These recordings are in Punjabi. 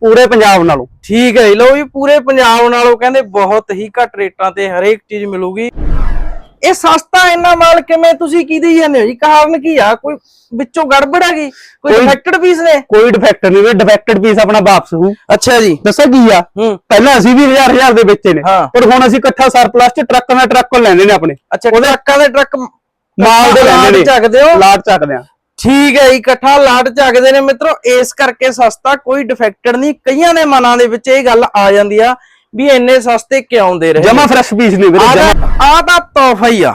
ਪੂਰੇ ਪੰਜਾਬ ਨਾਲੋਂ। ਠੀਕ ਹੈ ਲਓ ਜੀ ਪੂਰੇ ਪੰਜਾਬ ਨਾਲੋਂ ਕਹਿੰਦੇ ਬਹੁਤ ਹੀ ਘੱਟ ਰੇਟਾਂ ਤੇ ਹਰੇਕ ਚੀਜ਼ ਮਿਲੂਗੀ। ਇਹ ਸਸਤਾ ਇੰਨਾ ਮਾਲ ਕਿਵੇਂ ਤੁਸੀਂ ਕੀ ਦੇਈ ਜਾਂਦੇ ਹੋ ਜੀ? ਕਾਰਨ ਕੀ ਆ? ਕੋਈ ਵਿੱਚੋਂ ਗੜਬੜ ਹੈਗੀ ਕੋਈ ਕੋਈ- ਡਿਫੈਕਟਡ ਪੀਸ ਨੇ? ਕੋਈ ਡਿਫੈਕਟ ਨਹੀਂ ਵੀ ਡਿਫੈਕਟਡ ਪੀਸ ਆਪਣਾ ਵਾਪਸ ਹੋਊ। ਅੱਛਾ ਜੀ। ਦੱਸਾਂ ਕੀ ਆ? ਹੂੰ। ਪਹਿਲਾਂ ਅਸੀਂ ਵੀ ਹਜ਼ਾਰ ਹਜ਼ਾਰ ਦੇ ਵੇਚੇ ਨੇ। ਹਾਂ। ਪਰ ਹੁਣ ਅਸੀਂ ਇਕੱਠਾ ਸਰਪਲਸ ਚ ਟਰੱਕ ਨਾਲ ਟਰੱਕ ਲੈਂਦੇ ਨੇ ਆਪਣੇ। ਅੱਛਾ ਟਰੱਕਾਂ ਦੇ ਟਰੱਕ ਮਾਲ ਦੇ ਲੈਂਦੇ ਨੇ। ਚੱਕਦੇ ਹੋ? ਲਾਟ ਚੱਕਦੇ ਆ। ਠੀਕ ਹੈ ਇਕੱਠਾ ਲਾਟ ਚੱਕਦੇ ਨੇ ਮਿੱਤਰੋ ਇਸ ਕਰਕੇ ਸਸਤਾ ਕੋਈ ਡਿਫੈਕਟਡ ਨਹੀਂ। ਕਈਆਂ ਦੇ ਮਨਾਂ ਦੇ ਵਿੱਚ ਇਹ ਗੱਲ ਆ ਜਾਂਦੀ ਆ ਵੀ ਇੰਨੇ ਸਸਤੇ ਕਿਉਂ ਦੇ ਰਹੇ ਜਮਾ ਫਰੈਸ਼ ਪੀਸ ਨਹੀਂ ਵੀਰੇ ਆ ਤਾਂ ਤੋਹਫਾ ਹੀ ਆ।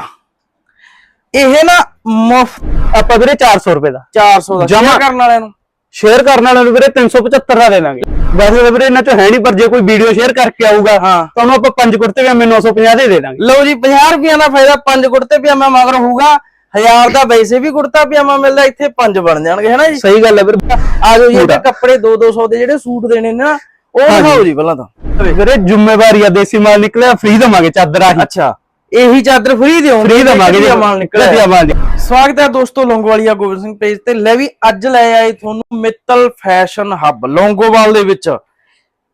ਇਹ ਨਾ ਮੁਫਤ ਆਪਾਂ ਵੀਰੇ 400 ਰੁਪਏ ਦਾ। 400 ਦਾ। ਜਮਾਂ। ਕਰਨ ਵਾਲਿਆਂ ਨੂੰ। ਸ਼ੇਅਰ ਕਰਨ ਵਾਲਿਆਂ ਨੂੰ ਵੀਰੇ 375 ਦਾ ਦੇ ਦਾਂਗੇ। ਵੈਸੇ ਵੀਰੇ ਇਹਨਾਂ ਚ ਹੈ ਨਹੀਂ ਪਰ ਜੇ ਕੋਈ ਵੀਡੀਓ ਸ਼ੇਅਰ ਕਰਕੇ ਆਊਗਾ ਹਾਂ। ਤਾਂ ਉਹਨੂੰ ਆਪਾਂ ਪੰਜ ਕੁੜਤੇ ਵੀ 950 ਦੇ ਦੇ ਦਾਂਗੇ। ਲਓ ਜੀ 50 ਰੁਪਈਆ ਦਾ ਫਾਇਦਾ ਪੰਜ ਕੁੜਤੇ ਪਜਾਮਾ ਮਗਰ ਹੋਊਗਾ। ਹਜ਼ਾਰ ਦਾ ਵੈਸੇ ਵੀ ਕੁੜਤਾ ਪਜਾਮਾ ਮਿਲਦਾ ਇੱਥੇ ਪੰਜ ਬਣ ਜਾਣਗੇ ਹੈਨਾ ਜੀ? ਸਹੀ ਗੱਲ ਹੈ ਵੀਰੇ। ਆ ਜਾਓ ਜੀ ਕੱਪੜੇ 2 200 ਦੇ ਜਿਹੜੇ ਸੂਟ ਦੇਣੇ ਨੇ ਨਾ ਉਹ ਦਿਖਾਓ ਜੀ ਪਹਿਲਾਂ ਤਾਂ। ਵੀਰੇ ਜ਼ਿੰਮੇਵਾਰੀ ਆ ਦੇਸੀ ਮਾਲ ਨਿਕਲਿਆ ਫ੍ਰੀ ਦਵਾਂਗੇ ਚਾਦਰ ਆਹੀ ਅੱਛਾ ਇਹੀ ਚਾਦਰ ਫ੍ਰੀ ਦਿਓਗੇ ਫ੍ਰੀ ਦਵਾਂਗੇ ਜੀ ਮਾਲ ਨਿਕਲਿਆ। ਮਾਲ ਜੀ। ਸਵਾਗਤ ਹੈ ਦੋਸਤੋ ਲੌਂਗੋਵਾਲੀਆ ਗੋਬਿੰਦ ਸਿੰਘ ਪੇਜ ਤੇ। ਲੈ ਵੀ ਅੱਜ ਲੈ ਆਏ ਤੁਹਾਨੂੰ ਮਿੱਤਲ ਫੈਸ਼ਨ ਹੱਬ। ਲੌਂਗੋਵਾਲ ਦੇ ਵਿੱਚ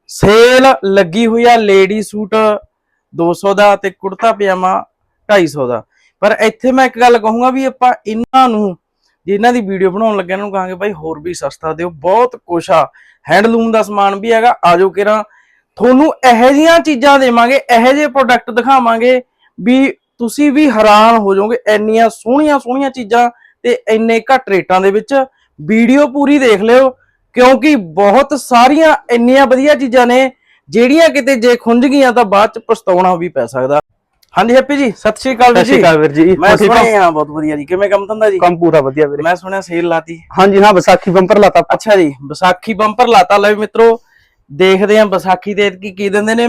ਸੇਲ ਲੱਗੀ ਹੋਈ ਆ ਲੇਡੀ ਸੂਟ 200 ਦਾ ਤੇ ਕੁੜਤਾ ਪਜਾਮਾ 250 ਦਾ। ਪਰ ਇੱਥੇ ਮੈਂ ਇੱਕ ਗੱਲ ਕਹੂੰਗਾ ਵੀ ਆਪਾਂ ਇਹਨਾਂ ਨੂੰ ਜੇ ਇਹਨਾਂ ਦੀ ਵੀਡੀਓ ਬਣਾਉਣ ਲੱਗਿਆ ਇਹਨਾਂ ਨੂੰ ਕਹਾਂਗੇ ਭਾਈ ਹੋਰ ਵੀ ਸਸਤਾ ਦਿਓ, ਬਹੁਤ ਕੁਛ ਆ। ਹੈਂਡਲੂਮ ਦਾ ਸਮਾਨ ਵੀ ਹੈਗਾ ਆਜੋ ਕਿਰਾਂ। ਤੁਹਾਨੂੰ ਇਹੋ ਜਿਹੀਆਂ ਚੀਜ਼ਾਂ ਦੇਵਾਂਗੇ, ਇਹੋ ਜਿਹੇ ਪ੍ਰੋਡਕਟ ਦਿਖਾਵਾਂਗੇ ਵੀ ਤੁਸੀਂ ਵੀ ਹੈਰਾਨ ਹੋ ਜਾਓਗੇ, ਇੰਨੀਆਂ ਸੋਹਣੀਆਂ ਸੋਹਣੀਆਂ ਚੀਜ਼ਾਂ ਤੇ ਇੰਨੇ ਘੱਟ ਰੇਟਾਂ ਦੇ ਵਿੱਚ। ਵੀਡੀਓ ਪੂਰੀ ਦੇਖ ਲਿਓ, ਕਿਉਂਕਿ ਬਹੁਤ ਸਾਰੀਆਂ ਇੰਨੀਆਂ ਵਧੀਆ ਚੀਜ਼ਾਂ ਨੇ, ਜਿਹੜੀਆਂ ਕਿਤੇ ਜੇ ਖੁੰਝ ਗਈਆਂ ਤਾਂ ਬਾਅਦ ਚ ਪਛਤਾਉਣਾ ਵੀ ਪੈ ਸਕਦਾ। ਹਾਂਜੀ ਹੈਪੀ ਜੀ ਸਤਿ ਸ਼੍ਰੀ ਅਕਾਲ ਸਤਿ ਵੀਰ ਸ਼੍ਰੀ ਜੀ। ਅਕਾਲ ਵੀਰ ਜੀ। ਮੈਂ? ਸੁਣਿਆ ਹਾਂ? ਬਹੁਤ ਵਧੀਆ ਜੀ। ਕਿਵੇਂ ਕੰਮ ਧੰਦਾ ਜੀ? ਕੰਮ ਪੂਰਾ ਵਧੀਆ ਵੀਰੇ। ਮੈਂ ਸੁਣਿਆ ਸੇਲ ਲਾਤੀ। ਹਾਂਜੀ ਹਾਂ ਵਿਸਾਖੀ ਬੰਪਰ ਲਾਤਾ। ਅੱਛਾ ਜੀ ਵਿਸਾਖੀ ਬੰਪਰ ਲਾਤਾ। ਲੈ ਮਿੱਤਰੋ ਦੇਖਦੇ ਆਂ ਵਿਸਾਖੀ ਦੇ ਕੀ ਕੀ ਦਿੰਦੇ ਨੇ।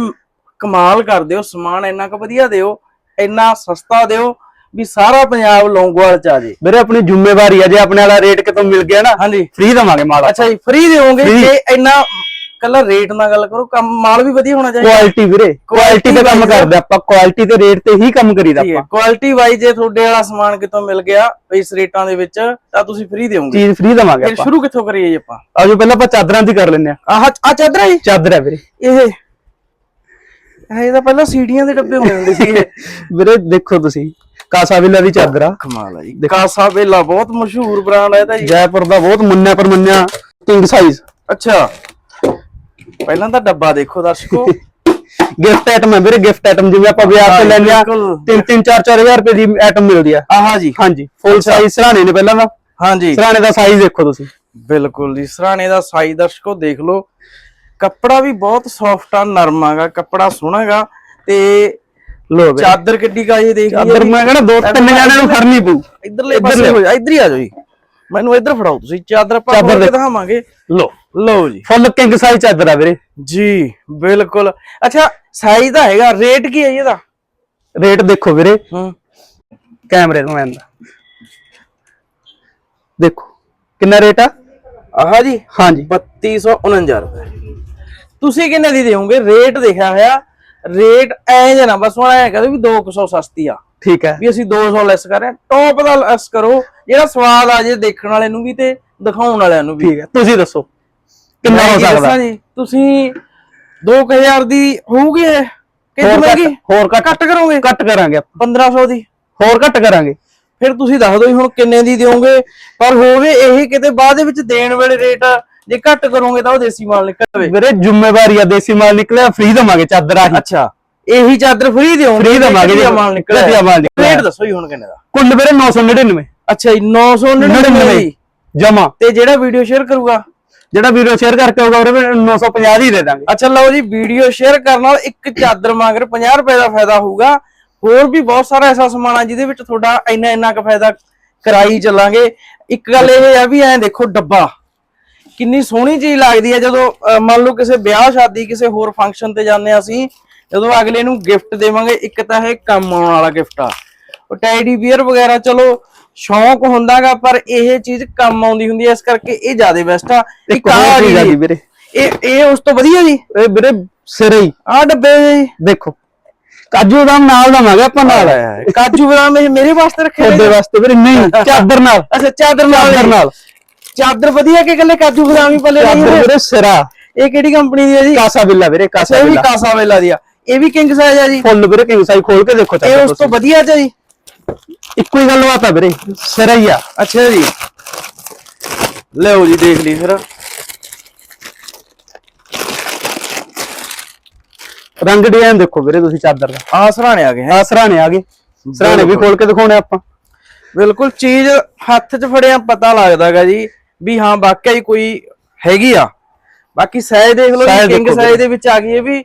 ਕਮਾਲ ਕਰ ਦਿਓ ਸਮਾਨ ਇੰਨਾ ਕੁ ਵਧੀਆ ਦਿਓ ਇੰਨਾ ਸਸਤਾ ਦਿਓ ਵੀ ਸਾਰਾ ਪੰਜਾਬ ਲੌਂਗੋਵਾਲ ਚ ਆ ਜੇ। ਵੀਰੇ ਆਪਣੀ ਜ਼ਿੰਮੇਵਾਰੀ ਆ ਜੇ ਆਪਣੇ ਵਾਲਾ ਰੇਟ ਕਿਤੋਂ ਮਿਲ ਗਿਆ ਨਾ ਹਾਂਜੀ। ਫ੍ਰੀ ਦਵਾਂਗੇ ਮਾਲ ਅੱਛਾ ਜੀ ਫ੍ਰੀ Free। ਤੇ ਇੰਨਾ ਕੱਲਾ ਰੇਟ ਨਾਲ ਗੱਲ ਕਰੋ ਕੰਮ ਮਾਲ ਵੀ ਵਧੀਆ ਹੋਣਾ ਚਾਹੀਦਾ। ਕੁਆਲਿਟੀ ਵੀਰੇ ਕੁਆਲਿਟੀ ਤੇ ਕੰਮ ਕਰਦੇ ਆਪਾਂ ਕੁਆਲਿਟੀ ਤੇ ਰੇਟ ਤੇ ਹੀ ਕੰਮ ਕਰੀਦਾ ਆਪਾਂ। ਕੁਆਲਿਟੀ ਵਾਈਜ਼ ਜੇ ਤੁਹਾਡੇ ਵਾਲਾ ਸਮਾਨ ਕਿਤੋਂ ਮਿਲ ਗਿਆ ਇਸ ਰੇਟਾਂ ਦੇ ਵਿੱਚ ਤਾਂ ਤੁਸੀਂ ਫ੍ਰੀ ਦਿਓਗੇ। ਚੀਜ਼ ਫ੍ਰੀ ਦਵਾਂਗੇ ਫਿਰ ਆਪਾਂ। ਸ਼ੁਰੂ ਕਿੱਥੋਂ ਕਰੀਏ ਜੀ ਆਪਾਂ? ਆਜੋ ਪਹਿਲਾਂ ਆਪਾਂ ਚਾਦਰਾਂ ਦੀ ਕਰ ਲੈਂਦੇ ਆ। ਆਹ ਆ ਚਾਦਰਾ ਜੀ? ਚਾਦਰ ਹੈ ਵੀਰੇ। ਇਹ ਇਹ ਤਾਂ ਪਹਿਲਾਂ ਸੀੜੀਆਂ ਦੇ ਡੱਬੇ ਹੋਣੇ ਹੁੰਦੇ ਸੀ ਵੀਰੇ ਦੇਖੋ ਤੁਸੀਂ ਕਾਸਾਵਿਲਾ ਦੀ ਚਾਦਰ। ਆ ਕਮਾਲ ਹੈ ਜੀ। ਕਾਸਾ ਵੇਲਾ ਬਹੁਤ ਮਸ਼ਹੂਰ ਬ੍ਰਾਂਡ ਹੈ ਜੀ। ਜੈਪੁਰ ਦਾ ਬਹੁਤ ਮੰਨਿਆ ਪਰ ਮੰਨਿਆ ਕਿੰਗ ਸਾਈਜ਼ ਅੱਛਾ। ਪਹਿਲਾਂ ਤਾਂ ਡੱਬਾ ਦੇਖੋ ਦਰਸ਼ਕੋ। ਗਿਫਟ ਆਈਟਮ ਹੈ ਵੀਰੇ ਗਿਫਟ ਆਈਟਮ ਜਿਵੇਂ ਆਪਾਂ ਬਾਜ਼ਾਰ ਤੋਂ ਲੈਂਦੇ ਆ ਬਿਲਕੁਲ। 3 3 4 4000 ਰੁਪਏ ਦੀ ਆਈਟਮ ਮਿਲਦੀ ਆ। ਆਹਾ ਜੀ। ਹਾਂਜੀ। ਫੁੱਲ ਸਾਈਜ਼ ਸਰਾਣੇ ਨੇ ਪਹਿਲਾਂ ਦਾ ਹਾਂਜੀ। ਸਰਾਣੇ ਦਾ ਸਾਈਜ਼ ਦੇਖੋ ਤੁਸੀਂ। ਬਿਲਕੁਲ ਜੀ ਸਰਾਣੇ ਦਾ ਸਾਈਜ਼ ਦਰਸ਼ਕੋ ਦੇਖ ਲਓ। ਕੱਪੜਾ ਵੀ ਬਹੁਤ ਸੌਫਟ ਆ ਨਰਮ ਆਗਾ ਕੱਪੜਾ ਸੋਹਣਾਗਾ ਤੇ ਲੋ ਵੀਰੇ। ਚਾਦਰ ਕਿੱਡੀ ਕਾ ਇਹ ਦੇਖ ਚਾਦਰ ਮੈਂ ਕਹਿੰਦਾ ਦੋ ਤਿੰਨ ਜਣਿਆਂ ਨੂੰ ਫੜਨੀ ਪਊ। ਇਧਰਲੇ ਪਾਸੇ ਹੋ ਜਾ। ਇਧਰ ਹੀ ਆ ਜਾਓ ਜੀ। ਮੈਨੂੰ ਇਧਰ ਫੜਾਓ ਤੁਸੀਂ। ਚਾਦਰ ਆਪਾਂ ਚਾਦਰ ਦੇਖ। ਦਿਖਾਵਾਂਗੇ। ਲੋ ਲਓ ਜੀ। ਫੁੱਲ ਕਿੰਗ ਸਾਈਜ਼ ਚਾਦਰ ਆ ਵੀਰੇ। ਜੀ ਬਿਲਕੁਲ। ਅੱਛਾ ਸਾਈਜ਼ ਦਾ ਹੈਗਾ ਰੇਟ ਕੀ ਹੈ ਇਹਦਾ? ਰੇਟ ਦੇਖੋ ਵੀਰੇ। ਹੂੰ। ਕੈਮਰੇ ਨੂੰ ਆਂਦਾ ਦੇਖੋ ਕਿੰਨਾ ਰੇਟ ਆ? ਆਹਾ ਜੀ ਹਾਂਜੀ। 3249 ਰੁਪਏ। ਤੁਸੀਂ ਕਿੰਨੇ ਦੀ ਦੇਵੋਗੇ ਰੇਟ ਦੇਖਿਆ ਹੋਇਆ। ਰੇਟ ਐ ਜਨਾ ਬਸ ਹੁਣ ਐ ਕਹਦੇ ਵੀ 200 ਸਸਤੀ ਆ। ਠੀਕ ਹੈ। ਵੀ ਅਸੀਂ 200 ਲੈਸ ਕਰ ਰਹੇ ਹਾਂ। ਟੌਪ ਦਾ ਲੈਸ ਕਰੋ। ਜਿਹੜਾ ਸਵਾਦ ਆ ਜੇ ਦੇਖਣ ਵਾਲੇ ਨੂੰ ਵੀ ਤੇ ਦਿਖਾਉਣ ਵਾਲਿਆਂ ਨੂੰ ਵੀ। ਠੀਕ ਹੈ। ਤੁਸੀਂ ਦੱਸੋ। ਕਿੰਨਾ ਹੋ ਸਕਦਾ? ਜੀ ਤੁਸੀਂ 2000 ਦੀ ਹੋਊਗੀ ਇਹ? ਕਿ ਹੋਰ ਮਹਿੰਗੀ ਘੱਟ ਹੋਰ ਘੱਟ ਘੱਟ ਕਰੋਗੇ? ਘੱਟ ਕਰਾਂਗੇ ਆਪਾਂ। 1500 ਦੀ। ਹੋਰ ਘੱਟ ਕਰਾਂਗੇ। ਫਿਰ ਤੁਸੀਂ ਦੱਸ ਦਿਓ ਹੁਣ ਕਿੰਨੇ ਦੀ ਦਿਓਗੇ। ਪਰ ਹੋਵੇ ਇਹੀ ਕਿਤੇ ਬਾਅਦ ਦੇ ਵਿੱਚ ਦੇਣ ਵੇਲੇ ਰੇਟ ਜੇ ਘੱਟ ਕਰੋਗੇ ਤਾਂ ਉਹ ਦੇਸੀ ਮਾਲ ਨਿਕਲਵੇ। ਵੀਰੇ ਜ਼ਿੰਮੇਵਾਰੀ ਆ ਦੇਸੀ ਮਾਲ ਨਿਕਲਿਆ ਫ੍ਰੀ ਦਵਾਂਗੇ ਚਾਦਰ ਆਹੀ। ਅੱਛਾ। ਇਹੀ ਚਾਦਰ ਫ੍ਰੀ ਦਿਓਗੇ Free ਦੇਵਾਂਗੇ ਜੀ। ਮਾਲ ਨਿਕਲਿਆ। ਵਧੀਆ ਮਾਲ ਨਿਕਲਿਆ। ਰੇਟ ਦੱਸੋ ਜੀ ਹੁਣ ਕਿੰਨੇ ਦਾ। ਕੁੱਲ ਵੀਰੇ 999 ਅੱਛਾ ਜੀ 999 ਜੀ। ਜਮਾ। ਤੇ ਜਿਹੜਾ ਵੀਡੀਓ ਸ਼ੇਅਰ ਕਰੂਗਾ ਜਿਹੜਾ ਵੀਡੀਓ ਸ਼ੇਅਰ ਕਰਕੇ ਹੋਗਾ ਉਹਦੇ 950 ਹੀ ਦੇ ਦਾਂਗੇ। ਅੱਛਾ, ਲਓ ਜੀ, ਵੀਡੀਓ ਸ਼ੇਅਰ ਕਰਨ ਨਾਲ ਇੱਕ ਚਾਦਰ ਮਗਰ 50 ਰੁਪਏ ਦਾ ਫਾਇਦਾ ਹੋਊਗਾ। ਹੋਰ ਵੀ ਬਹੁਤ ਸਾਰਾ ਐਸਾ ਸਮਾਨ ਆ, ਜਿਹਦੇ ਵਿੱਚ ਤੁਹਾਡਾ ਇੰਨਾ ਇੰਨਾ ਕੁ ਫਾਇਦਾ ਕਰਾਈ ਚੱਲਾਂਗੇ। ਇੱਕ ਗੱਲ ਇਹ ਆ ਵੀ ਐਂ ਦੇਖੋ, ਡੱਬਾ। ਕਿੰਨੀ ਸੋਹਣੀ ਚੀਜ਼ ਲੱਗਦੀ ਹੈ ਜਦੋਂ ਮੰਨ ਲਓ ਕਿਸੇ ਵਿਆਹ, ਸ਼ਾਦੀ, ਕਿਸੇ ਹੋਰ ਫੰਕਸ਼ਨ ਤੇ ਜਾਂਦੇ ਹਾਂ ਅਸੀਂ, ਜਦੋਂ ਅਗਲੇ ਨੂੰ ਗਿਫਟ ਦੇਵਾਂਗੇ, ਇੱਕ ਤਾਂ ਇਹ ਕੰਮ ਆਉਣ ਵਾਲਾ ਗਿਫਟ ਆ। ਉਹ ਟੈਡੀ ਬੀਅਰ ਵਗੈਰਾ, ਚਲੋ ਸ਼ੌਂਕ ਹੁੰਦਾਗਾ ਪਰ ਇਹ ਚੀਜ਼ ਕੰਮ ਆਉਂਦੀ ਹੁੰਦੀ ਹੈ ਇਸ ਕਰਕੇ ਇਹ ਜ਼ਿਆਦਾ ਬੈਸਟ ਆ। ਇੱਕ ਹੋਰ ਚੀਜ਼ ਆ ਜੀ ਵੀਰੇ। ਇਹ ਇਹ ਉਸ ਤੋਂ ਵਧੀਆ ਜੀ? ਇਹ ਵੀਰੇ ਸਿਰੇ ਹੀ। ਆਹ ਡੱਬੇ ਜੀ। ਦੇਖੋ। ਕਾਜੂ ਬਦਾਮ ਨਾਲ ਦਵਾਂਗੇ ਆਪਾਂ ਨਾਲ। ਕਾਜੂ ਬਦਾਮ ਇਹ ਮੇਰੇ ਵਾਸਤੇ ਰੱਖੇ ਨੇ। ਵਾਸਤੇ ਵੀਰੇ ਨਹੀਂ ਚਾਦਰ ਨਾਲ। ਅੱਛਾ ਚਾਦਰ ਨਾਲ ਚਾਦਰ। ਨਾਲ। ਚਾਦਰ ਵਧੀਆ ਕਿ ਇਕੱਲੇ ਕਾਜੂ ਬਦਾਮ ਹੀ ਪੱਲੇ ਚਾਦਰ ਨਹੀਂ ਵੀਰੇ ਸਿਰਾ। ਇਹ ਕਿਹੜੀ ਕੰਪਨੀ ਦੀ ਹੈ ਜੀ? ਕਾਸਾ ਬਿੱਲਾ ਵੀਰੇ ਕਾਸਾ ਇਹ ਵੀ ਬਿੱਲਾ। ਕਾਸਾ ਵੇਲਾ ਦੀ ਆ। ਇਹ ਵੀ ਕਿੰਗ ਸਾਈਜ਼ ਆ ਜੀ। ਫੁੱਲ ਵੀਰੇ ਕਿੰਗ ਸਾਈਜ਼ ਖੋਲ ਕੇ ਦੇਖੋ ਇਹ ਚਾਚਾ ਉਸ ਤੋਂ ਵਧੀਆ ਆ ਜੀ। ਇੱਕੋ ਹੀ ਗੱਲ ਬਾਤ ਆ ਵੀਰੇ ਸਿਰਾ ਹੀ ਆ। ਅੱਛਾ ਜੀ। ਲਿਓ ਜੀ ਦੇਖ ਲਈ ਫਿਰ। ਰੰਗ ਡਿਜ਼ਾਈਨ ਦੇਖੋ ਵੀਰੇ ਤੁਸੀਂ ਚਾਦਰ ਦਾ। ਆ ਸਰਾਣੇ ਆ ਗਏ ਹੈ? ਆ ਸਰਾਣੇ ਆ ਗਏ। ਸਰਾਣੇ ਵੀ ਖੋਲ ਕੇ ਦਿਖਾਉਣੇ ਆਪਾਂ। ਬਿਲਕੁਲ ਚੀਜ਼ ਹੱਥ 'ਚ ਫੜਿਆ ਪਤਾ ਲੱਗਦਾਗਾ ਜੀ ਵੀ ਹਾਂ ਵਾਕਿਆ ਹੀ ਕੋਈ ਹੈਗੀ ਆ। ਬਾਕੀ ਸਾਈਜ਼ ਦੇਖ ਲਓ ਕਿੰਗ ਸਾਈਜ਼ ਦੇ ਵਿੱਚ ਆ ਗਈ ਇਹ ਵੀ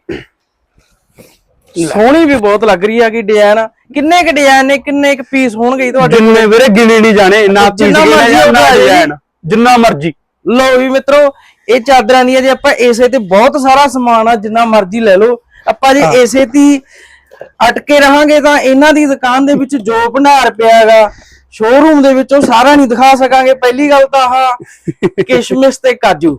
ਸੋਹਣੀ ਵੀ ਬਹੁਤ ਲੱਗ ਰਹੀ ਆ ਕਿ ਡਿਜ਼ਾਈਨ ਕਿੰਨੇ ਕ ਡਿਜ਼ਾਈਨ ਨੇ ਕਿੰਨੇ ਕ ਪੀਸ ਹੋਣਗੇ ਤੁਹਾਡੇ ਜਿੰਨੇ ਵੀਰੇ ਗਿਣੇ ਨਹੀਂ ਜਾਣੇ ਨਾ ਪੀਸ ਜਿੰਨਾ ਗਿਣੇ ਨਾ ਜਿੰਨਾ ਮਰਜ਼ੀ। ਲਓ ਵੀ ਮਿੱਤਰੋ ਇਹ ਚਾਦਰਾਂ ਦੀਆਂ ਜੇ ਆਪਾਂ ਏਸੇ ਤੇ ਬਹੁਤ ਸਾਰਾ ਸਮਾਨ ਆ ਜਿੰਨਾ ਮਰਜ਼ੀ ਲੈ ਲਓ। ਆਪਾਂ ਜੇ ਏਸੇ ਤੇ ਅਟਕੇ ਰਹਾਂਗੇ ਤਾਂ ਇਹਨਾਂ ਦੀ ਦੁਕਾਨ ਦੇ ਵਿੱਚ ਜੋ ਭੰਡਾਰ ਪਿਆ ਹੈਗਾ ਸ਼ੋਰੂਮ ਦੇ ਵਿੱਚ ਉਹ ਸਾਰਾ ਨਹੀਂ ਦਿਖਾ ਸਕਾਂਗੇ। ਪਹਿਲੀ ਗੱਲ ਤਾਂ ਆਹ ਕਿਸ਼ਮਿਸ਼ ਤੇ ਕਾਜੂ।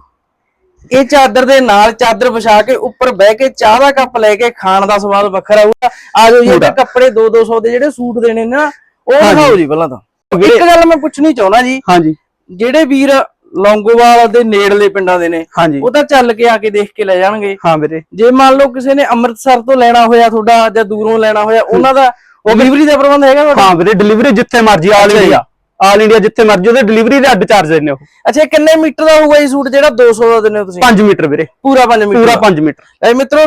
ਇਹ ਚਾਦਰ ਦੇ ਨਾਲ ਚਾਦਰ ਵਿਛਾ ਕੇ ਉੱਪਰ ਬਹਿ ਕੇ ਚਾਹ ਦਾ ਕੱਪ ਲੈ ਕੇ ਖਾਣ ਦਾ ਸਵਾਦ ਵੱਖਰਾ ਹੋਊਗਾ। ਆ ਜਾਓ ਜੀ ਇਹਦੇ ਕੱਪੜੇ 2-200 ਦੇ ਜਿਹੜੇ ਸੂਟ ਦੇਣੇ ਨੇ ਨਾ ਉਹ ਦਿਖਾਓ ਜੀ ਪਹਿਲਾਂ ਤਾਂ। ਇੱਕ ਗੱਲ ਮੈਂ ਪੁੱਛਣੀ ਚਾਹੁੰਦਾ ਜੀ ਹਾਂਜੀ। ਜਿਹੜੇ ਵੀਰ ਲੌਂਗੋਵਾਲ ਦੇ ਨੇੜਲੇ ਪਿੰਡਾਂ ਦੇ ਨੇ ਉਹ ਤਾਂ ਚੱਲ ਕੇ ਆ ਕੇ ਦੇਖ ਕੇ ਲੈ ਜਾਣਗੇ। ਹਾਂ ਵੀਰੇ। ਜੇ ਮੰਨ ਲਓ ਕਿਸੇ ਨੇ ਅੰਮ੍ਰਿਤਸਰ ਤੋਂ ਲੈਣਾ ਹੋਇਆ ਤੁਹਾਡਾ ਜਾਂ ਦੂਰੋਂ ਲੈਣਾ ਹੋਇਆ ਉਹਨਾਂ ਦਾ ਡਿਲੀਵਰੀ ਦਾ ਪ੍ਰਬੰਧ ਹੈਗਾ ਤੁਹਾਡਾ? ਹਾਂ ਵੀਰੇ ਡਿਲੀਵਰੀ ਜਿੱਥੇ ਮਰਜ਼ੀ ਆਲ। ਇੰਡੀਆ ਆਲ ਇੰਡੀਆ ਜਿੱਥੇ ਮਰਜ਼ੀ ਉਹਦੇ ਡਿਲੀਵਰੀ ਦੇ ਅੱਡ ਚਾਰਜ ਨੇ ਉਹ ਅੱਛਾ ਇਹ ਕਿੰਨੇ ਮੀਟਰ ਦਾ ਹੋਊਗਾ ਇਹ ਸੂਟ ਜਿਹੜਾ? 200 ਦਾ ਦਿੰਦੇ ਹੋ ਤੁਸੀਂ? 5 ਮੀਟਰ ਵੀਰੇ। ਪੂਰਾ 5 ਮੀਟਰ ਪੂਰਾ 5 ਮੀਟਰ। ਐ ਮਿੱਤਰੋ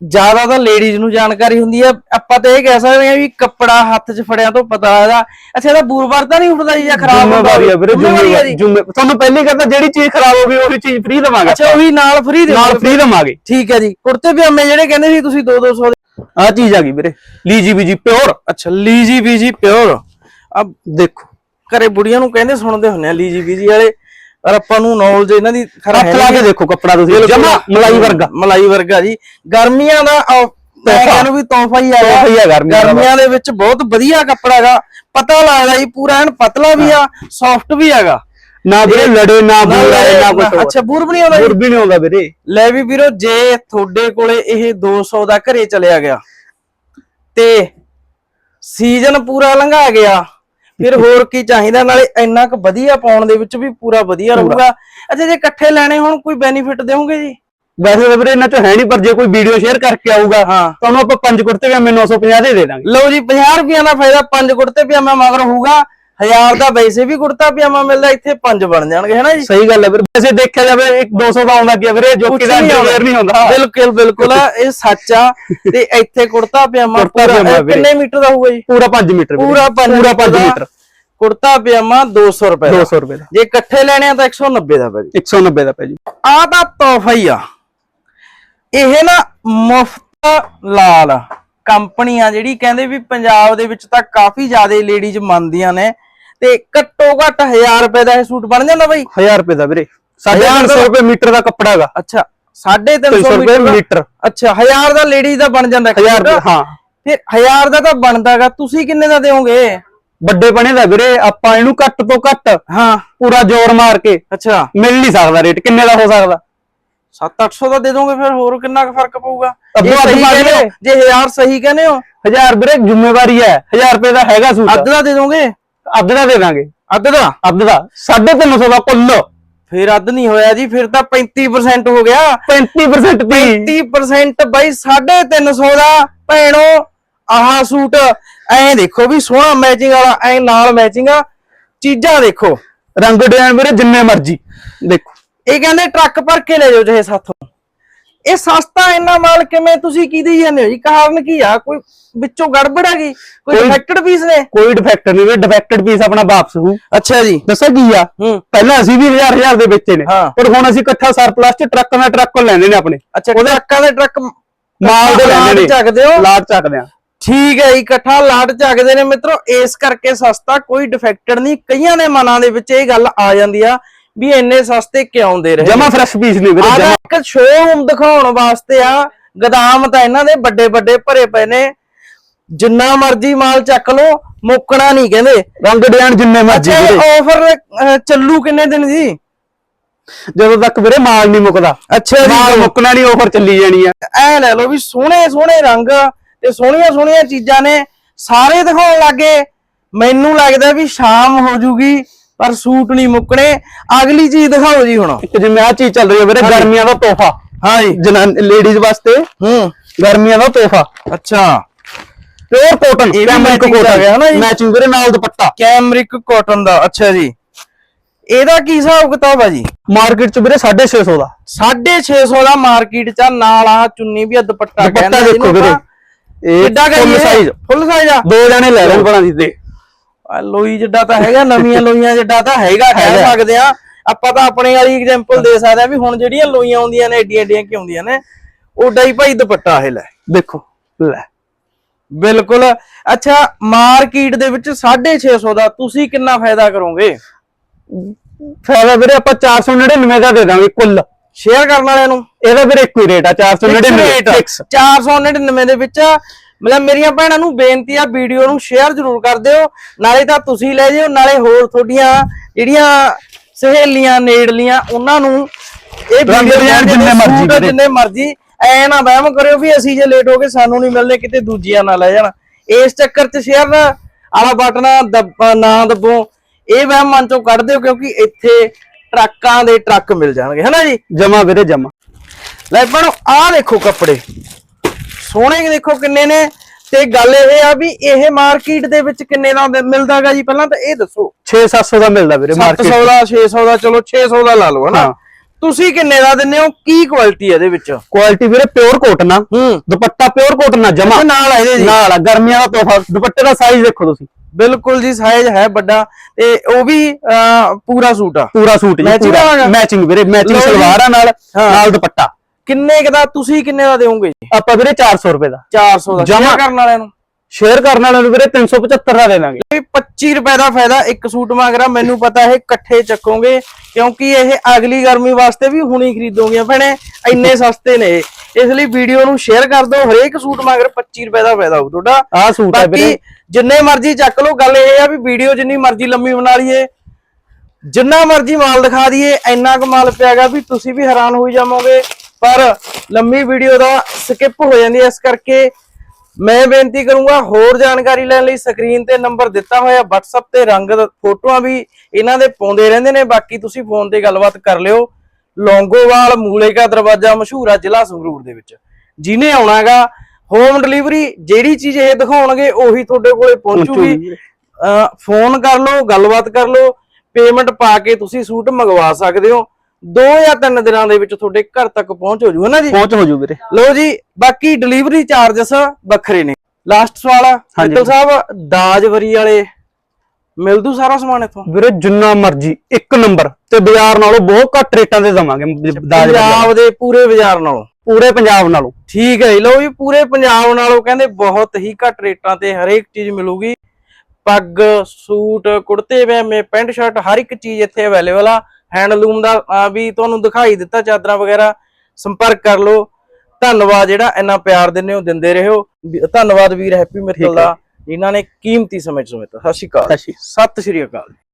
ਜ਼ਿਆਦਾ ਤਾਂ ਲੇਡੀਜ਼ ਨੂੰ ਜਾਣਕਾਰੀ ਹੁੰਦੀ ਹੈ। ਆਪਾਂ ਤਾਂ ਇਹ ਕਹਿ ਸਕਦੇ ਹਾਂ ਵੀ ਕੱਪੜਾ ਹੱਥ 'ਚ ਫੜਿਆ ਤੋਂ ਪਤਾ ਲੱਗਦਾ। ਅੱਛਾ ਇਹਦਾ ਬੂਰਵਾਰ ਤਾਂ ਨਹੀਂ ਉੱਠਦਾ ਜੀ ਜਾਂ ਖਰਾਬ ਹੁੰਦਾ? ਆ ਵੀਰੇ। ਜ਼ਿੰਮੇ ਤੁਹਾਨੂੰ ਪਹਿਲੇ ਕਹਿੰਦਾ ਜਿਹੜੀ ਚੀਜ਼ ਖਰਾਬ ਹੋ ਗਈ ਉਹੀ ਚੀਜ਼ ਫ੍ਰੀ ਦਵਾਂਗੇ ਅੱਛਾ ਉਹੀ ਨਾਲ ਫ੍ਰੀ ਦੇ ਨਾਲ ਫ੍ਰੀ ਦਵਾਂਗੇ। ਠੀਕ ਹੈ ਜੀ। ਕੁੜਤੇ ਪਜਾਮੇ ਜਿਹੜੇ ਕਹਿੰਦੇ ਸੀ ਤੁਸੀਂ 2 200 ਦੇ। ਆ ਚੀਜ਼ ਆ ਗਈ ਵੀਰੇ। ਲੀਜੀ ਬੀਜੀ ਪਿਓਰ ਅੱਛਾ ਲੀਜੀ ਬੀਜੀ ਪਿਓਰ ਅਬ ਦੇਖੋ ਘਰੇ ਬੁੜੀਆਂ ਨੂੰ ਕਹਿੰਦੇ ਸੁਣਦੇ ਹੁੰਨੇ ਆ ਲੀਜੀ ਬੀਜੀ ਵਾਲੇ ਪਰ ਆਪਾਂ ਨੂੰ ਨੌਲੇਜ ਇਹਨਾਂ ਦੀ ਖਰਾ ਹੱਥ ਲਾ ਕੇ ਦੇਖੋ ਕੱਪੜਾ ਤੁਸੀਂ। ਜਮਾ ਮਲਾਈ ਵਰਗਾ। ਮਲਾਈ ਵਰਗਾ ਜੀ। ਗਰਮੀਆਂ ਦਾ ਤੋਹਫਾ। ਕਹਿੰਦਾ ਵੀ ਤੋਹਫਾ ਹੀ ਆਇਆ ਤੋਹਫਾ ਹੀ ਆ ਗਰਮੀਆਂ ਦਾ। ਵਿੱਚ ਬਹੁਤ ਵਧੀਆ ਕੱਪੜਾ ਹੈਗਾ। ਪਤਾ ਲੱਗਦਾ ਜੀ ਪੂਰਾ ਐਨ ਪਤਲਾ ਵੀ ਆ ਸੌਫਟ ਵੀ ਹੈਗਾ। ਨਾ ਵੀਰੇ ਲੜੇ ਨਾ ਬੂਰ ਨਾ ਕੁਝ ਅੱਛਾ ਬੂਰ ਵੀ ਨਹੀਂ ਆਉਂਦਾ ਬੂਰ ਵੀ ਨਹੀਂ ਆਉਂਦਾ ਵੀਰੇ। ਲੈ ਵੀ ਵੀਰੋ ਜੇ ਤੁਹਾਡੇ ਕੋਲੇ ਇਹ 200 ਦਾ ਘਰੇ ਚਲਿਆ ਗਿਆ ਤੇ ਸੀਜ਼ਨ ਪੂਰਾ ਲੰਘਾ ਗਿਆ ਫਿਰ ਹੋਰ ਕੀ ਚਾਹੀਦਾ? ਨਾਲੇ ਇੰਨਾ ਕੁ ਵਧੀਆ ਪਾਉਣ ਦੇ ਵਿੱਚ ਵੀ ਪੂਰਾ ਵਧੀਆ ਰਹੂਗਾ। ਅੱਛਾ ਜੇ ਇਕੱਠੇ ਲੈਣੇ ਹੁਣ ਕੋਈ ਬੈਨੀਫਿਟ ਦੇਵੋਗੇ ਜੀ? ਵੈਸੇ ਵੀਰੇ ਇਹਨਾਂ ਚ ਹੈ ਨਹੀਂ ਪਰ ਜੇ ਕੋਈ ਵੀਡੀਓ ਸ਼ੇਅਰ ਕਰਕੇ ਆਊਗਾ ਤੁਹਾਨੂੰ ਆਪਾਂ ਪੰਜ ਕੁੜਤੇ ਵੀ 950 ਦੇ ਦੇ ਦਾਂਗੇ। ਲਓ ਜੀ 50 ਰੁਪਈਆ ਦਾ ਫਾਇਦਾ ਪੰਜ ਕੁੜਤੇ ਪਜਾਮਾ ਮਗਰ ਹੋਊਗਾ। ਹਜ਼ਾਰ ਦਾ ਵੈਸੇ ਵੀ ਕੁੜਤਾ ਪਜਾਮਾ ਮਿਲਦਾ ਇੱਥੇ ਪੰਜ ਬਣ ਜਾਣਗੇ ਹੈਨਾ ਜੀ? ਸਹੀ ਗੱਲ ਹੈ ਵੀਰੇ ਵੈਸੇ ਦੇਖਿਆ ਜਾਵੇ ਇੱਕ 200 ਦਾ ਆਉਂਦਾ ਕੀ ਵੀਰੇ ਜੋ ਕਿਦਾ ਨਹੀਂ ਆਉਂਦਾ। ਅੰਡਰਵੇਅਰ ਨਹੀਂ ਹੁੰਦਾ। ਬਿਲਕੁਲ ਬਿਲਕੁਲ ਇਹ ਸੱਚ ਆ। ਤੇ ਇੱਥੇ ਕੁੜਤਾ ਪਜਾਮਾ। ਕਿੰਨੇ ਮੀਟਰ ਦਾ ਹੋਊਗਾ ਜੀ? ਪੂਰਾ 5 ਮੀਟਰ। ਪੂਰਾ 5 ਪੂਰਾ 5 ਮੀਟਰ ਕੁੜਤਾ ਪਜਾਮਾ 200 ਰੁਪਏ ਦਾ। 200 ਰੁਪਏ ਦਾ। ਜੇ ਇਕੱਠੇ ਲੈਣੇ ਆ ਤਾਂ 190 ਦਾ ਭਾਜੀ 190 ਦਾ ਪੈ ਜੀ। ਆ ਤਾਂ ਤੋਹਫਾ ਹੀ ਆ। ਇਹ ਨਾ ਮੁਫਤ ਲਾਲ ਕੰਪਨੀ ਆ ਜਿਹੜੀ ਕਹਿੰਦੇ ਵੀ ਪੰਜਾਬ ਦੇ ਵਿੱਚ ਤਾਂ ਕਾਫੀ ਜ਼ਿਆਦਾ ਲੇਡੀਜ਼ ਮੰਨਦੀਆਂ ਨੇ। ਤੇ ਘੱਟੋ ਘੱਟ 1000 ਰੁਪਏ ਦਾ ਇਹ ਸੂਟ ਬਣ ਜਾਂਦਾ ਬਾਈ। 1000 ਰੁਪਏ ਦਾ ਵੀਰੇ। 350 ਰੁਪਏ ਮੀਟਰ ਦਾ ਕੱਪੜਾ ਹੈਗਾ। ਅੱਛਾ 350 300 ਰੁਪਏ ਮੀਟਰ ਅੱਛਾ 1000 ਦਾ ਲੇਡੀਜ਼ ਦਾ ਬਣ ਜਾਂਦਾ 1000 ਰੁਪਏ ਹਾਂ। ਫਿਰ 1000 ਦਾ ਤਾਂ ਬਣਦਾਗਾ ਤੁਸੀਂ ਕਿੰਨੇ ਦਾ ਦਿਓਗੇ? ਵੱਡੇ ਬਣੇ ਦਾ ਵੀਰੇ ਆਪਾਂ ਇਹਨੂੰ ਘੱਟ ਤੋਂ ਘੱਟ ਹਾਂ। ਪੂਰਾ ਜ਼ੋਰ ਮਾਰ ਕੇ ਅੱਛਾ। ਮਿਲ ਨਹੀਂ ਸਕਦਾ ਰੇਟ ਕਿੰਨੇ ਦਾ ਹੋ ਸਕਦਾ? 7-800 ਦਾ ਦੇ ਦੋਗੇ ਫਿਰ ਹੋਰ ਕਿੰਨਾ ਕੁ ਫ਼ਰਕ ਪਊਗਾ? ਅੱਧੋ ਜੇ ਅੱਧ ਦਿਓ। ਜੇ 1000 ਸਹੀ ਕਹਿੰਦੇ ਹੋ? 1000 ਵੀਰੇ ਜ਼ਿੰਮੇਵਾਰੀ ਹੈ 1000 ਰੁਪਏ ਦਾ ਹੈਗਾ ਸੂਟ। ਅੱਧ ਦਾ ਦੇ ਦੋਗੇ? ਅੱਧ ਦਾ ਦੇ ਦਾਂਗੇ। ਅੱਧ ਦਾ? ਅੱਧ ਦਾ। 350 ਦਾ ਕੁੱਲ। ਫਿਰ ਅੱਧ ਨਹੀਂ ਹੋਇਆ ਜੀ ਫਿਰ ਤਾਂ 35% ਹੋ ਗਿਆ। 35% ਦੀ। 35% ਬਾਈ 350 ਦਾ। ਭੈਣੋ ਆਹ ਸੂਟ ਐਂ ਦੇਖੋ ਵੀ ਸੋਹਣਾ ਮੈਚਿੰਗ ਵਾਲਾ ਐਂ ਨਾਲ ਮੈਚਿੰਗ ਆ। ਚੀਜ਼ਾਂ ਦੇਖੋ। ਰੰਗ ਡਿਜ਼ਾਈਨ ਵੀਰੇ ਜਿੰਨੇ ਮਰਜ਼ੀ। ਦੇਖੋ। ਇਹ ਕਹਿੰਦੇ ਟਰੱਕ ਭਰ ਕੇ ਲੈ ਜਾਓ ਚਾਹੇ ਸਾਥੋਂ ਇਹ ਸਸਤਾ ਇੰਨਾ ਮਾਲ ਕਿਵੇਂ ਤੁਸੀਂ ਕੀ ਦੇਈ ਜਾਂਦੇ ਹੋ ਜੀ? ਕਾਰਨ ਕੀ ਆ? ਕੋਈ ਵਿੱਚੋਂ ਗੜਬੜ ਆ ਗਈ? ਕੋਈ ਕੋਈ- ਡਿਫੈਕਟਡ ਪੀਸ ਨੇ? ਕੋਈ ਡਿਫੈਕਟ ਨਹੀਂ ਵੀਰੇ ਡਿਫੈਕਟਡ ਪੀਸ ਆਪਣਾ ਵਾਪਸ ਹੋਊ। ਅੱਛਾ ਜੀ। ਦੱਸਾਂ ਕੀ ਆ? ਹੂੰ। ਪਹਿਲਾਂ ਅਸੀਂ ਵੀ 1000 1000 ਦੇ ਵੇਚੇ ਨੇ। ਹਾਂ। ਪਰ ਹੁਣ ਅਸੀਂ ਇਕੱਠਾ ਸਰਪਲਸ ਚ ਟਰੱਕ ਨਾਲ ਟਰੱਕ ਲੈਂਦੇ ਨੇ ਆਪਣੇ। ਅੱਛਾ ਟਰੱਕਾਂ ਦੇ ਟਰੱਕ ਮਾਲ ਦੇ ਲੈਂਦੇ ਨੇ। ਚੱਕਦੇ ਹੋ? ਲਾਟ ਚੱਕਦੇ ਆ। ਠੀਕ ਹੈ ਜੀ ਇਕੱਠਾ ਲਾਟ ਚੱਕਦੇ ਨੇ ਮਿੱਤਰੋ। ਇਸ ਕਰਕੇ ਸਸਤਾ ਕੋਈ ਡਿਫੈਕਟਡ ਨਹੀਂ। ਕਈਆਂ ਦੇ ਮਨਾਂ ਦੇ ਵਿੱਚ ਇਹ ਗੱਲ ਆ ਜਾਂਦੀ ਆ ਵੀ ਇੰਨੇ ਸਸਤੇ ਕਿਉਂ ਦੇ ਰਹੇ? ਜਮਾ ਫਰੈਸ਼ ਪੀਸ ਨਹੀਂ ਵੀਰੇ ਜਮਾ। ਇੱਕ ਸ਼ੋਰੂਮ ਦਿਖਾਉਣ ਵਾਸਤੇ ਆ ਗਦਾਮ ਤਾਂ ਇਹਨਾਂ ਦੇ ਵੱਡੇ ਵੱਡੇ ਭਰੇ ਪਏ ਨੇ। ਜਿੰਨਾ ਮਰਜ਼ੀ ਮਾਲ ਚੱਕ ਲਓ ਮੁੱਕਣਾ ਨਹੀਂ ਕਹਿੰਦੇ। ਰੰਗ ਡਿਜ਼ਾਈਨ ਜਿੰਨੇ ਮਰਜ਼ੀ ਅੱਛਾ ਵੀਰੇ। ਆਫਰ ਚੱਲੂ ਕਿੰਨੇ ਦਿਨ ਜੀ ਜਦੋਂ ਤੱਕ ਵੀਰੇ ਮਾਲ ਨਹੀਂ ਮੁੱਕਦਾ। ਅੱਛਾ ਮਾਲ ਮੁੱਕਣਾ ਨਹੀਂ ਆਫਰ ਚੱਲੀ ਜਾਣੀ ਆ। ਐ ਲੈ ਲਓ ਵੀ ਸੋਹਣੇ ਸੋਹਣੇ ਰੰਗ ਤੇ ਸੋਹਣੀਆਂ ਸੋਹਣੀਆਂ ਚੀਜ਼ਾਂ ਨੇ। ਸਾਰੇ ਦਿਖਾਉਣ ਲੱਗੇ ਮੈਨੂੰ ਲੱਗਦਾ ਵੀ ਸ਼ਾਮ ਹੋ ਜੂਗੀ। ਪਰ ਸੂਟ ਨਹੀਂ ਮੁੱਕਣੇ। ਅਗਲੀ ਚੀਜ਼ ਦਿਖਾਓ ਜੀ ਹੁਣ। ਇੱਕ ਜਿਵੇਂ ਆ ਚੀਜ਼ ਚੱਲ ਰਹੀ ਹੈ ਵੀਰੇ। ਗਰਮੀਆਂ ਦਾ ਤੋਹਫਾ। ਹਾਂ ਜੀ। ਜਨਾਨ ਲੇਡੀਜ਼ ਵਾਸਤੇ ਹੂੰ। ਗਰਮੀਆਂ ਦਾ ਤੋਹਫਾ। ਅੱਛਾ। ਪਿਓਰ ਕੋਟਨ ਕੈਮਰਿਕ ਦਾ ਗਿਆ ਨਾ ਜੀ? ਮੈਚਿੰਗ ਵੀਰੇ ਨਾਲ ਦੁਪੱਟਾ। ਕੈਮਰਿਕ ਕਾਟਨ ਦਾ ਅੱਛਾ ਜੀ। ਇਹਦਾ ਕੀ ਹਿਸਾਬ ਕਿਤਾਬ ਆ ਜੀ? ਮਾਰਕੀਟ ਚ ਵੀਰੇ 650 ਦਾ। 650 ਦਾ ਮਾਰਕੀਟ ਚ ਨਾਲ ਆ ਚੁੰਨੀ ਵੀ ਆ, ਦੁਪੱਟਾ ਦੁਪੱਟਾ ਕਹਿੰਦੇ ਦੇਖੋ ਵੀਰੇ। ਇਹ ਕਿੱਡਾ ਫੁੱਲ ਸਾਈਜ਼ ਫੁੱਲ ਸਾਈਜ਼ ਆ। ਦੋ ਜਣੇ ਲੈ ਲੈਣ ਬਣਾ ਦਿੱਤੇ। ਆ ਲੋਈ ਜਿੱਡਾ ਤਾਂ ਹੈਗਾ ਨਵੀਆਂ ਲੋਈਆਂ ਜਿੱਡਾ ਤਾਂ ਹੈਗਾ ਕਹਿ। ਸਕਦੇ ਆ ਆਪਾਂ ਤਾਂ ਆਪਣੇ ਵਾਲੀ ਐਗਜ਼ਾਮਪਲ ਦੇ ਸਕਦੇ ਆ ਵੀ ਹੁਣ ਜਿਹੜੀਆਂ ਲੋਈਆਂ ਆਉਂਦੀਆਂ ਨੇ ਏਡੀਆਂ ਏਡੀਆਂ ਕਿ ਆਉਂਦੀਆਂ ਨੇ ਓਡਾ ਹੀ ਭਾਈ ਦੁਪੱਟਾ ਇਹ ਲੈ। ਦੇਖੋ ਲੈ। ਬਿਲਕੁਲ। ਅੱਛਾ ਮਾਰਕੀਟ ਦੇ ਵਿੱਚ 650 ਦਾ ਤੁਸੀਂ ਕਿੰਨਾ ਫਾਇਦਾ ਕਰੋਗੇ? ਫਾਇਦਾ ਵੀਰੇ ਆਪਾਂ 499 ਦਾ ਦੇ ਦਾਂਗੇ ਕੁੱਲ। ਸ਼ੇਅਰ ਕਰਨ ਵਾਲਿਆਂ ਨੂੰ। ਇਹਦਾ ਵੀਰੇ ਇੱਕੋ ਹੀ ਰੇਟ ਆ 499 ਰੇਟ ਫਿਕਸ 499 ਦੇ ਵਿੱਚ ਮਤਲਬ ਮੇਰੀਆਂ ਭੈਣਾਂ ਨੂੰ ਬੇਨਤੀ ਆ ਵੀਡੀਓ ਨੂੰ ਸ਼ੇਅਰ ਜ਼ਰੂਰ ਕਰ ਦਿਓ ਨਾਲੇ ਤਾਂ ਤੁਸੀਂ ਲੈ ਜਿਓ ਨਾਲੇ ਹੋਰ ਤੁਹਾਡੀਆਂ ਜਿਹੜੀਆਂ ਸਹੇਲੀਆਂ ਨੇੜਲੀਆਂ ਉਹਨਾਂ ਨੂੰ ਇਹ ਵੀਡੀਓ ਜਿੰਨੇ ਮਰਜ਼ੀ ਵੀਰੇ। ਜਿੰਨੇ ਮਰਜ਼ੀ ਐ ਨਾ ਵਹਿਮ ਕਰਿਓ ਵੀ ਅਸੀਂ ਜੇ ਲੇਟ ਹੋ ਗਏ ਸਾਨੂੰ ਨਹੀਂ ਮਿਲਨੇ ਕਿਤੇ ਦੂਜੀਆਂ ਨਾ ਲੈ ਜਾਣ। ਇਸ ਚੱਕਰ 'ਚ ਸ਼ੇਅਰ ਵਾਲਾ ਬਟਨ ਨਾ ਦੱਬੋ। ਇਹ ਵਹਿਮ ਮਨ ਚੋਂ ਕੱਢ ਦਿਓ ਕਿਉਂਕਿ ਇੱਥੇ ਟਰੱਕਾਂ ਦੇ ਟਰੱਕ ਮਿਲ ਜਾਣਗੇ ਹੈਨਾ ਜੀ? ਜਮਾ ਵੀਰੇ ਜਮਾ। ਲੈ ਭੈਣੋ ਆਹ ਦੇਖੋ ਕੱਪੜੇ। ਸੋਹਣੇ ਦੇਖੋ ਕਿੰਨੇ ਨੇ। ਤੇ ਗੱਲ ਇਹ ਆ ਵੀ ਇਹ ਮਾਰਕੀਟ ਦੇ ਵਿੱਚ ਕਿੰਨੇ ਦਾ ਮਿਲਦਾਗਾ ਜੀ ਪਹਿਲਾਂ ਤਾਂ ਇਹ ਦੱਸੋ। 6-700 ਦਾ ਮਿਲਦਾ ਵੀਰੇ 700 ਮਾਰਕੀਟ ਦਾ 600 ਦਾ ਚਲੋ 600 ਦਾ ਲਾ ਲਓ ਹਨਾ। ਤੁਸੀਂ ਕਿੰਨੇ ਦਾ ਦਿੰਦੇ ਹੋ? ਕੀ ਕੁਆਲਿਟੀ ਹੈ ਇਹਦੇ ਵਿੱਚ? ਕੁਆਲਿਟੀ ਵੀਰੇ pure cotton dupatta pure cotton ਆ ਜਮਾ। ਨਾਲ ਆ ਇਹਦੇ ਜੀ। ਨਾਲ ਆ ਗਰਮੀਆਂ ਦਾ ਤੋਹਫਾ। ਦੁਪੱਟੇ ਦਾ ਸਾਈਜ਼ ਦੇਖੋ ਤੁਸੀਂ। ਬਿਲਕੁਲ ਜੀ ਸਾਈਜ਼ ਹੈ ਵੱਡਾ। ਤੇ ਉਹ ਵੀ ਪੂਰਾ ਸੂਟ ਆ। ਪੂਰਾ ਸੂਟ ਜੀ? ਮੈਚਿੰਗ ਵੀਰੇ ਮੈਚਿੰਗ। ਸਲਵਾਰ ਆ ਨਾਲ। ਨਾਲ ਦੁਪੱਟਾ। ਕਿੰਨੇ ਕੁ ਦਾ ਤੁਸੀਂ ਕਿੰਨੇ ਦਾ ਦੇਵੋਗੇ ਜੀ? ਆਪਾਂ ਵੀਰੇ 400 ਰੁਪਏ ਦਾ। 400 ਦਾ। ਜਮਾਂ। ਕਰਨ ਵਾਲਿਆਂ ਨੂੰ? ਸ਼ੇਅਰ ਕਰਨ ਵਾਲਿਆਂ ਨੂੰ ਵੀਰੇ 375 ਦਾ ਦੇ ਦਾਂਗੇ। ਇਹ 25 ਰੁਪਏ ਦਾ ਫਾਇਦਾ ਇੱਕ ਸੂਟ ਮੰਗਰਾ ਮੈਨੂੰ ਪਤਾ ਇਹ ਇਕੱਠੇ ਚੱਕੋਗੇ ਕਿਉਂਕਿ ਇਹ ਅਗਲੀ ਗਰਮੀ ਵਾਸਤੇ ਵੀ ਹੁਣੀ ਖਰੀਦੋਗੀਆਂ ਭੈਣੇ ਇੰਨੇ ਸਸਤੇ ਨੇ। ਇਸ ਲਈ ਵੀਡੀਓ ਨੂੰ ਸ਼ੇਅਰ ਕਰ ਦਿਓ ਹਰੇਕ ਸੂਟ ਮਗਰ 25 ਰੁਪਏ ਦਾ ਫਾਇਦਾ ਹੋਊ ਤੁਹਾਡਾ। ਆਹ ਸੂਟ ਹੈ ਵੀਰੇ। ਜਿੰਨੇ ਮਰਜ਼ੀ ਚੱਕ ਲਓ ਗੱਲ ਇਹ ਆ ਵੀ ਵੀਡੀਓ ਜਿੰਨੀ ਮਰਜ਼ੀ ਲੰਮੀ ਬਣਾ ਲਈਏ ਜਿੰਨਾ ਮਰਜ਼ੀ ਮਾਲ ਦਿਖਾ ਦਈਏ ਇੰਨਾ ਕੁ ਮਾਲ ਪਿਆਗਾ ਵੀ ਤੁਸੀਂ ਵੀ ਹੈਰਾਨ ਹੋਈ ਜਾਵੋਗੇ। ਪਰ ਲੰਮੀ ਵੀਡੀਓ ਦਾ ਸਕਿਪ ਹੋ ਜਾਂਦੀ ਹੈ। ਇਸ ਕਰਕੇ ਮੈਂ ਬੇਨਤੀ ਕਰੂੰਗਾ ਹੋਰ ਜਾਣਕਾਰੀ ਲੈਣ ਲਈ ਸਕਰੀਨ ਤੇ ਨੰਬਰ ਦਿੱਤਾ ਹੋਇਆ WhatsApp ਤੇ ਰੰਗ ਦਾ- ਫੋਟੋਆਂ ਵੀ ਇਹਨਾਂ ਦੇ ਪਾਉਂਦੇ ਰਹਿੰਦੇ ਨੇ। ਬਾਕੀ ਤੁਸੀਂ ਫੋਨ ਤੇ ਗੱਲਬਾਤ ਕਰ ਲਿਓ। ਲੌਂਗੋਵਾਲ ਮੂਲੇ ਕਾ ਦਰਵਾਜ਼ਾ ਮਸ਼ਹੂਰ ਆ ਜ਼ਿਲ੍ਹਾ ਸੰਗਰੂਰ ਦੇ ਵਿੱਚ। ਜਿਹਨੇ ਆਉਣਾਗਾ ਹੋਮ ਡਿਲੀਵਰੀ ਜਿਹੜੀ ਚੀਜ਼ ਇਹ ਦਿਖਾਉਣਗੇ ਉਹੀ ਤੁਹਾਡੇ ਕੋਲੇ ਪਹੁੰਚੂਗੀ। ਫੋਨ ਕਰ ਲਓ ਗੱਲਬਾਤ ਕਰ ਲਓ। ਪੇਮੈਂਟ ਪਾ ਕੇ ਤੁਸੀਂ ਸੂਟ ਮੰਗਵਾ ਸਕਦੇ ਹੋ। ਦੋ ਜਾਂ ਤਿੰਨ ਦਿਨਾਂ ਦੇ ਵਿੱਚ ਤੁਹਾਡੇ ਘਰ ਤੱਕ ਪਹੁੰਚ ਹੋ ਜੂ ਹੈ ਨਾ ਜੀ? ਪਹੁੰਚ ਹੋ ਜੂ ਵੀਰੇ। ਲਓ ਜੀ ਬਾਕੀ ਡਿਲੀਵਰੀ ਚਾਰजेस ਵੱਖਰੇ ਨੇ। ਲਾਸਟ ਸਵਾਲ। ਮਿੱਤਲ ਸਾਹਿਬ ਦਾਜਵਰੀ ਵਾਲੇ ਮਿਲ ਦੂ ਸਾਰਾ ਸਮਾਨ ਇੱਥੋਂ? ਵੀਰੇ ਜਿੰਨਾ ਮਰਜ਼ੀ ਇੱਕ ਨੰਬਰ ਤੇ ਬਾਜ਼ਾਰ ਨਾਲੋਂ ਬਹੁਤ ਘੱਟ ਰੇਟਾਂ ਤੇ ਦਵਾਂਗੇ ਦਾਜ ਪੰਜਾਬ ਦੇ ਪੂਰੇ ਬਾਜ਼ਾਰ ਨਾਲੋਂ? ਪੂਰੇ ਪੰਜਾਬ ਨਾਲੋਂ। ਠੀਕ ਹੈ ਜੀ, ਲਓ ਜੀ ਪੂਰੇ ਪੰਜਾਬ ਨਾਲੋਂ ਕਹਿੰਦੇ ਬਹੁਤ ਹੀ ਘੱਟ ਰੇਟਾਂ ਤੇ ਹਰੇਕ ਚੀਜ਼ ਮਿਲੂਗੀ। ਪੱਗ ਸੂਟ ਕੁੜਤੇ ਪਜਾਮੇ ਪੈਂਟ ਸ਼ਰਟ ਹਰ ਇੱਕ ਚੀਜ਼ ਇੱਥੇ ਅਵੇਲੇਬਲ ਆ। ਹੈਂਡਲੂਮ ਦਾ ਵੀ ਤੁਹਾਨੂੰ ਦਿਖਾਈ ਦਿੱਤਾ ਚਾਦਰਾਂ ਵਗੈਰਾ ਸੰਪਰਕ ਕਰ ਲਓ। ਧੰਨਵਾਦ ਜਿਹੜਾ ਇੰਨਾ ਪਿਆਰ ਦਿੰਦੇ ਹੋ ਦਿੰਦੇ ਰਹੋ। ਧੰਨਵਾਦ ਵੀਰ ਹੈਪੀ ਮਿੱਤਲ। ਦਾ। ਜਿਨ੍ਹਾਂ ਨੇ ਕੀਮਤੀ ਸਮੇਂ ਚ ਸਮੇਂ ਦਿੱਤਾ। ਸਤਿ ਸ਼੍ਰੀ ਅਕਾਲ। ਸਤਿ ਸ਼੍ਰੀ ਅਕਾਲ।